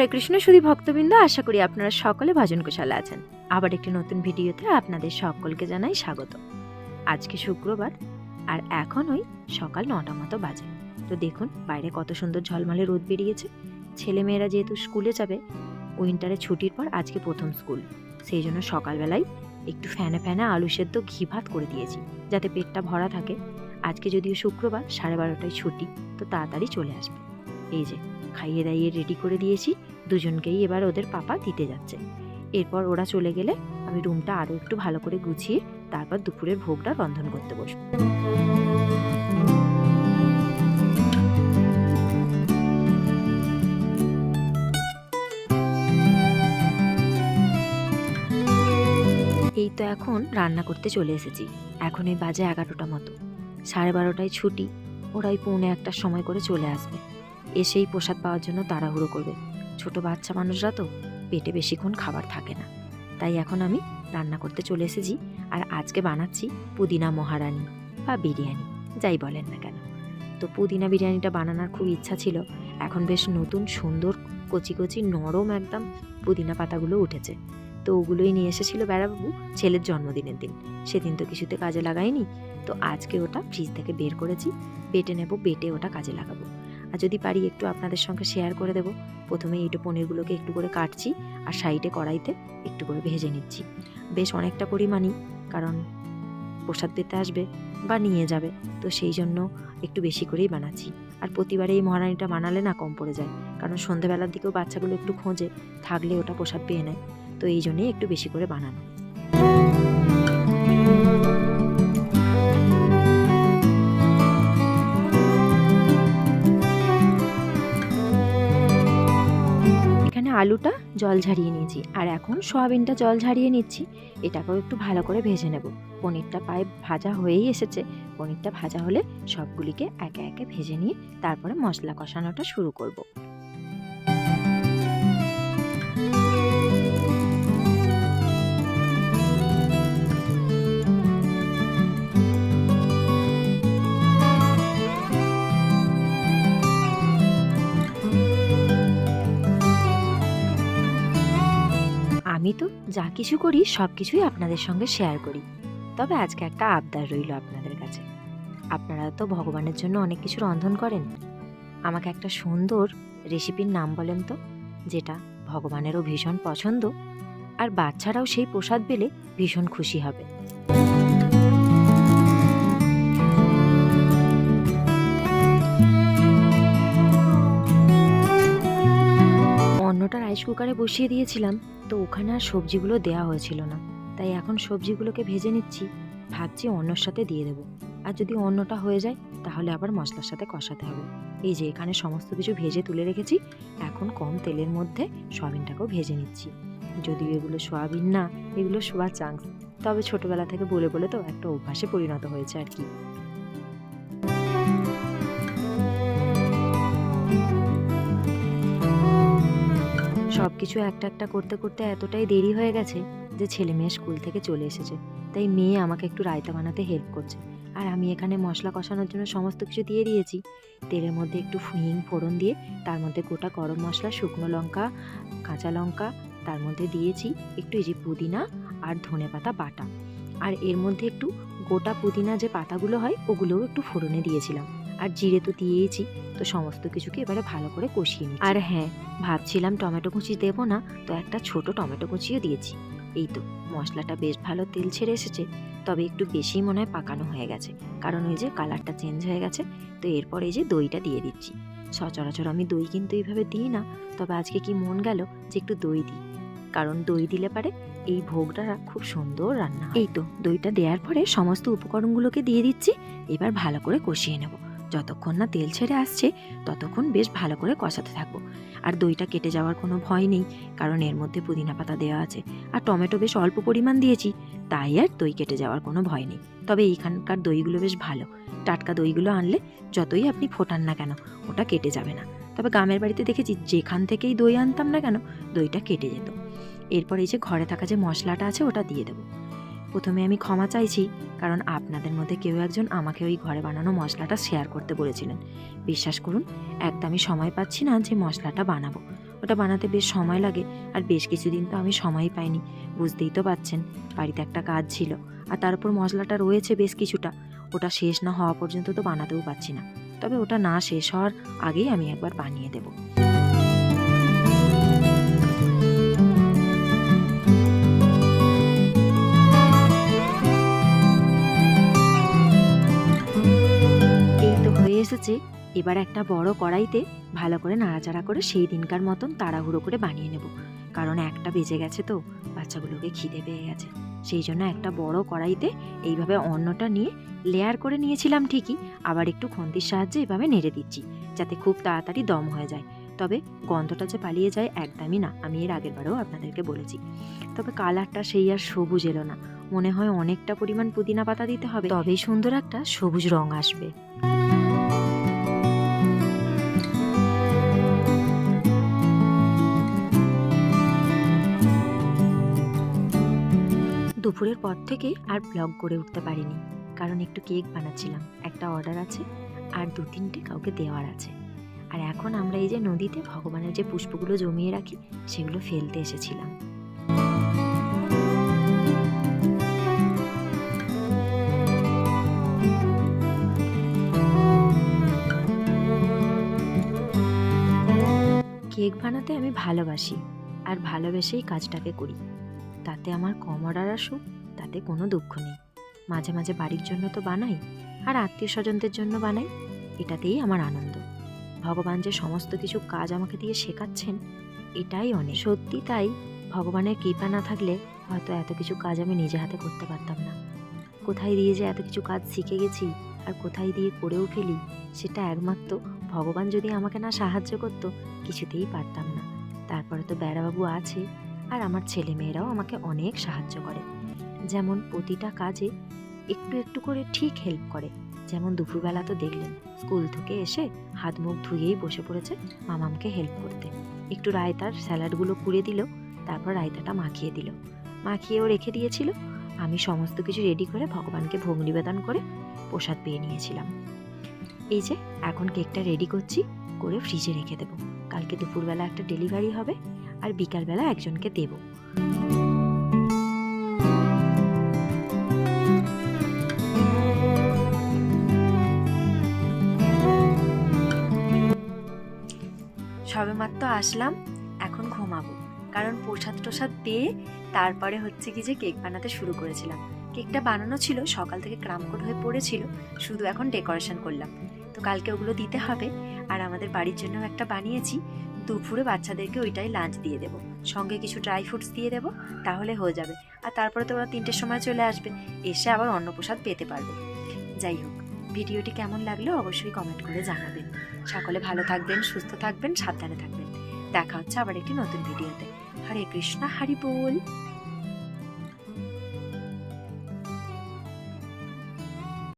হরে কৃষ্ণ, সুধী ভক্তবৃন্দ, আশা করি আপনারা সকলে ভজন কুশলে আছেন। আবার একটি নতুন ভিডিওতে আপনাদের সকলকে জানাই স্বাগত। আজকে শুক্রবার, আর এখন ওই সকাল নটা মতো বাজে। তো দেখুন, বাইরে কত সুন্দর ঝলমলে রোদ বেরিয়েছে। ছেলেমেয়েরা যেহেতু স্কুলে যাবে, উইন্টারে ছুটির পর আজকে প্রথম স্কুল। সেই জন্য সকালবেলায় একটু ফ্যানে ফ্যানে আলু সেদ্ধ ঘি ভাত করে দিয়েছি, যাতে পেটটা ভরা থাকে। আজকে যদিও শুক্রবার, সাড়ে বারোটায় ছুটি, তো তাড়াতাড়ি চলে আসবে। এই যে, খাইয়ে দাইয়ে রেডি করে দিয়েছি। দুজনকেই এবার ওদের পাপা দিতে যাচ্ছে। এরপর ওরা চলে গেলে আমি রুমটা আরও একটু ভালো করে গুছিয়ে তারপর দুপুরের ভোগটা রন্ধন করতে বসবো। এই তো এখন রান্না করতে চলে এসেছি। এখন এই বাজে এগারোটা মতো। সাড়ে বারোটায় ছুটি। ওরাই পৌনে একটার সময় করে চলে আসবে। এসেই প্রসাদ পাওয়ার জন্য তাড়াহুড়ো করবে। ছোট বাচ্চা মানুষরা তো পেটে বেশিক্ষণ খাবার থাকে না। তাই এখন আমি রান্না করতে চলে এসেছি আর আজকে বানাচ্ছি পুদিনা মহারানি বা বিরিয়ানি, যাই বলেন না কেন। তো পুদিনা বিরিয়ানিটা বানানোর খুব ইচ্ছা ছিল, এখন বেশ নতুন, সুন্দর, কচি কচি, নরম একদম পুদিনা পাতাগুলো উঠেছে। তো ওগুলোই নিয়ে এসেছিল বেড়াবাবু ছেলের জন্মদিনের দিন। সেদিন তো কিছুতে কাজে লাগাইনি, তো আজকে ওটা ফ্রিজ থেকে বের করেছি, বেটে নেব, বেটে ওটা কাজে লাগাবো। আর যদি পারি একটু আপনাদের সঙ্গে শেয়ার করে দেবো। প্রথমে এইটো পনিরগুলোকে একটু করে কাটছি আর সাইডে কড়াইতে একটু করে ভেজে নিচ্ছি। বেশ অনেকটা পরিমাণই, কারণ প্রসাদ পেতে আসবে বা নিয়ে যাবে, তো সেই জন্য একটু বেশি করেই বানাচ্ছি। আর প্রতিবারে এই মহারানিটা বানালে না কম পড়ে যায়, কারণ সন্ধেবেলার দিকেও বাচ্চাগুলো একটু খোঁজে, থাকলে ওটা প্রসাদ পেয়ে নেয়, তো এই জন্যেই একটু বেশি করে বানানো। আলুটা জল ঝারিয়ে নিয়েছি। আর এখন সয়াবিনটা জল ঝারিয়ে নিচ্ছি। এটাকেও একটু ভালো করে ভেজে নেব। পনিরটা পায়ে ভাজা হয়েই এসেছে। পনিরটা ভাজা হলে সবগুলিকে একে একে ভেজে নিয়ে তারপরে মশলা কষানোটা শুরু করব। আমি তো যা কিছু করি, সব কিছুই আপনাদের সঙ্গে শেয়ার করি। তবে আজকে একটা আবদার রইল আপনাদের কাছে। আপনারা তো ভগবানের জন্য অনেক কিছু রন্ধন করেন। আমাকে একটা সুন্দর রেসিপির নাম বলেন তো, যেটা ভগবানেরও ভীষণ পছন্দ, আর বাচ্চারাও সেই প্রসাদ পেলে ভীষণ খুশি হবে। অন্যটা রাইস কুকারে বসিয়ে দিয়েছিলাম। তো ওখানে আর সবজিগুলো দেওয়া হয়েছিল না। তাই এখন সবজিগুলোকে ভেজে নিচ্ছি। ভাবছি অন্যর সাথে দিয়ে দেবো। আর যদি অন্যটা হয়ে যায়, তাহলে আবার মশলার সাথে কষাতে হবে। এই যে, এখানে সমস্ত কিছু ভেজে তুলে রেখেছি। এখন কম তেলের মধ্যে সয়াবিনটাকেও ভেজে নিচ্ছি। যদিও এগুলো সয়াবিন না, এগুলো সোয়া চাংস তবে ছোটবেলা থেকে বলে বলে তো একটা অভ্যাসে পরিণত হয়েছে আর কি। কিছু একটা একটা করতে করতে এতটাই দেরি হয়ে গেছে যে ছেলে মেয়ে স্কুল থেকে চলে এসেছে। তাই মেয়ে আমাকে একটু রায়তা বানাতে হেল্প করছে। আর আমি এখানে মশলা কষানোর জন্য সমস্ত কিছু দিয়ে দিয়েছি। তেলের মধ্যে একটু হিং ফোড়ন দিয়ে তার মধ্যে গোটা গরম মশলা, শুকনো লঙ্কা, কাঁচা লঙ্কা, তার মধ্যে দিয়েছি একটু এই যে পুদিনা আর ধনে পাতা বাটা। আর এর মধ্যে একটু গোটা পুদিনা যে পাতাগুলো হয়, ওগুলোও একটু ফোড়নে দিয়েছিলাম। আর জিরে তো দিয়েইছি। তো সমস্ত কিছুকে এবারে ভালো করে কষিয়ে নিই আর হ্যাঁ ভাবছিলাম টমেটো কুচি দেবো না, তো একটা ছোট টমেটো কুচিও দিয়েছি। এই তো, মশলাটা বেশ ভালো তেল ছেড়ে এসেছে, তবে একটু বেশি মনে হয় পাকানো হয়ে গেছে। কারণ ওই যে কালারটা চেঞ্জ হয়ে গেছে, তো এরপর এই যে দইটা দিয়ে দিচ্ছি। সচরাচর আমি দই কিন্তু এইভাবে দিই না, তবে আজকে কি মন গেল যে একটু দই দিই। কারণ দই দিলে পারে এই ভোগটা খুব সুন্দর রান্না এই তো, দইটা দেওয়ার পরে সমস্ত উপকরণগুলোকে দিয়ে দিচ্ছি, এবার ভালো করে কষিয়ে নেব। যতক্ষণ না তেল ছেড়ে আসছে, ততক্ষণ বেশ ভালো করে কষাতে থাকব। আর দইটা কেটে যাওয়ার কোনো ভয় নেই, কারণ এর মধ্যে পুদিনা পাতা দেওয়া আছে, আর টমেটো বেশ অল্প পরিমাণ দিয়েছি, তাই আর দই কেটে যাওয়ার কোনো ভয় নেই। তবে এইখানকার দইগুলো বেশ ভালো। টাটকা দইগুলো আনলে যতই আপনি ফোটান না কেন, ওটা কেটে যাবে না। তবে গ্রামের বাড়িতে দেখেছি, যেখান থেকেই দই আনতাম না কেন, দইটা কেটে যেত। এরপর এই যে ঘরে থাকা যে মশলাটা আছে, ওটা দিয়ে দেবো। প্রথমে আমি ক্ষমা চাইছি কারণ আপনাদের মধ্যে কেউ একজন আমাকে ওই ঘরে বানানো মশলাটা শেয়ার করতে বলেছিলেন। বিশ্বাস করুন একদমই সময় পাচ্ছি না যে মশলাটা বানাবো। ওটা বানাতে বেশ সময় লাগে আর বেশ কিছুদিন তো আমি সময়ই পাইনি, বুঝতেই তো পাচ্ছেন। বাড়িতে একটা কাজ ছিল আর তার উপর মশলাটা রয়েছে বেশ কিছুটা। ওটা শেষ না হওয়া পর্যন্ত তো বানাতেও পারছি না। তবে ওটা না শেষ হওয়ার আগেই আমি একবার বানিয়ে দেব। এসেছে, এবার একটা বড় কড়াইতে ভালো করে নাড়াচাড়া করে সেই দিনকার মতন তাড়াহুড়ো করে বানিয়ে নেব। কারণ একটা বেজে গেছে তো, বাচ্চাগুলোকে খিদে পেয়ে গেছে। সেই জন্য একটা বড় কড়াইতে এইভাবে অন্নটা নিয়ে লেয়ার করে নিয়েছিলাম ঠিকই, আবার একটু খন্তির সাহায্যে এভাবে নেড়ে দিচ্ছি, যাতে খুব তাড়াতাড়ি দম হয়ে যায়। তবে গন্ধটা যে পালিয়ে যায় একদমই না, আমি এর আগের বারেও আপনাদেরকে বলেছি। তবে কালারটা সেই আর সবুজ এলো না। মনে হয় অনেকটা পরিমাণ পুদিনা পাতা দিতে হবে। তবেই সুন্দর একটা সবুজ রং আসবে। দুপুরের পর থেকে আর ব্লগ করে উঠতে পারিনি, কারণ একটু কেক বানাচ্ছিলাম, একটা অর্ডার আছে আর দু তিনটে কাউকে দেওয়ার আছে। আর এখন আমরা এই যে নদীতে ভগবানের যে পুষ্পগুলো জমিয়ে রাখি, সেগুলো ফেলতে এসেছিলাম। কেক বানাতে আমি ভালোবাসি, আর ভালোবেসেই কাজটাকে করি। তাতে আমার কম অর্ডার আসুক, তাতে কোনো দুঃখ নেই। মাঝে মাঝে বাড়ির জন্য তো বানাই, আর আত্মীয় স্বজনদের জন্য বানাই, এটাতেই আমার আনন্দ। ভগবান যে সমস্ত কিছু কাজ আমাকে দিয়ে শেখাচ্ছেন, এটাই অনেক। সত্যি তাই, ভগবানের কৃপা না থাকলে হয়তো এত কিছু কাজ আমি নিজে হাতে করতে পারতাম না। কোথায় দিয়ে যে এত কিছু কাজ শিখে গেছি, আর কোথায় দিয়ে করেও ফেলি, সেটা একমাত্র ভগবান যদি আমাকে না সাহায্য করতো, কিছুতেই পারতাম না। তারপরে তো বেড়াবাবু আছে আর আমার ছেলে মেয়েরাও আমাকে অনেক সাহায্য করে। যেমন প্রতিটা কাজে একটু একটু করে ঠিক হেল্প করে। যেমন দুপুরবেলা তো দেখলেন, স্কুল থেকে এসে হাত মুখ ধুয়েই বসে পড়েছে মামামকে হেল্প করতে। একটু রায়তার স্যালাডগুলো কুড়ে দিল, তারপর রায়তাটা মাখিয়ে দিল। মাখিয়েও রেখে দিয়েছিল। আমি সমস্ত কিছু রেডি করে ভগবানকে ভোগ নিবেদন করে প্রসাদ পেয়ে নিয়েছিলাম। এই যে, এখন কেকটা রেডি করছি, করে ফ্রিজে রেখে দেবো। কালকে দুপুরবেলা একটা ডেলিভারি হবে। আর বিকালবেলা একজনকে দেব। সবেমাত্র আসলাম, এখন ঘুমাবো। কারণ প্রসাদ টোসাদ পেয়ে তারপরে হচ্ছে কি যে কেক বানাতে শুরু করেছিলাম। কেকটা বানানো ছিল, সকাল থেকে ক্রামকোট হয়ে পড়েছিল, শুধু এখন ডেকোরেশন করলাম। তো কালকে ওগুলো দিতে হবে, আর আমাদের বাড়ির জন্য একটা বানিয়েছি দুপুরে বাচ্চাদেরকে ওইটাই লাঞ্চ দিয়ে দেবো। সঙ্গে কিছু ড্রাই ফ্রুটস দিয়ে দেবো, তাহলে হয়ে যাবে। আর তারপরে তো ওরা তিনটের সময় চলে আসবে, এসে আবার অন্নপ্রসাদ পেতে পারবে। যাই হোক, ভিডিওটি কেমন লাগল অবশ্যই কমেন্ট করে জানাবেন সকলে ভালো থাকবেন, সুস্থ থাকবেন, সাবধানে থাকবেন। দেখা হচ্ছে আবার একটি নতুন ভিডিওতে। হরে কৃষ্ণ, হরি বল।